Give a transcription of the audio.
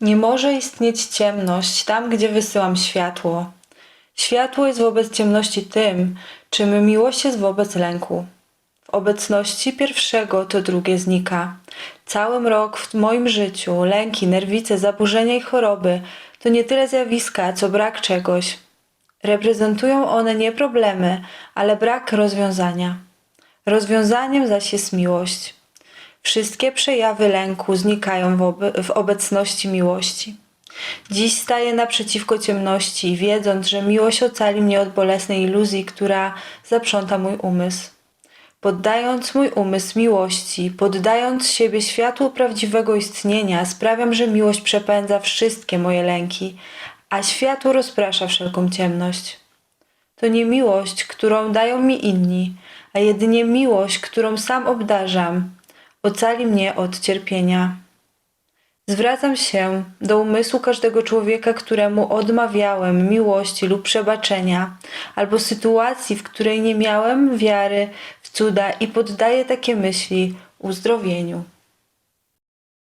Nie może istnieć ciemność tam, gdzie wysyłam światło. Światło jest wobec ciemności tym, czym miłość jest wobec lęku. W obecności pierwszego to drugie znika. Cały mrok w moim życiu, lęki, nerwice, zaburzenia i choroby to nie tyle zjawiska, co brak czegoś. Reprezentują one nie problemy, ale brak rozwiązania. Rozwiązaniem zaś jest miłość. Wszystkie przejawy lęku znikają w, w obecności miłości. Dziś staję naprzeciwko ciemności, wiedząc, że miłość ocali mnie od bolesnej iluzji, która zaprząta mój umysł. Poddając mój umysł miłości, poddając siebie światłu prawdziwego istnienia, sprawiam, że miłość przepędza wszystkie moje lęki, a światło rozprasza wszelką ciemność. To nie miłość, którą dają mi inni, a jedynie miłość, którą sam obdarzam, ocali mnie od cierpienia. Zwracam się do umysłu każdego człowieka, któremu odmawiałem miłości lub przebaczenia, albo sytuacji, w której nie miałem wiary w cuda i poddaję takie myśli uzdrowieniu.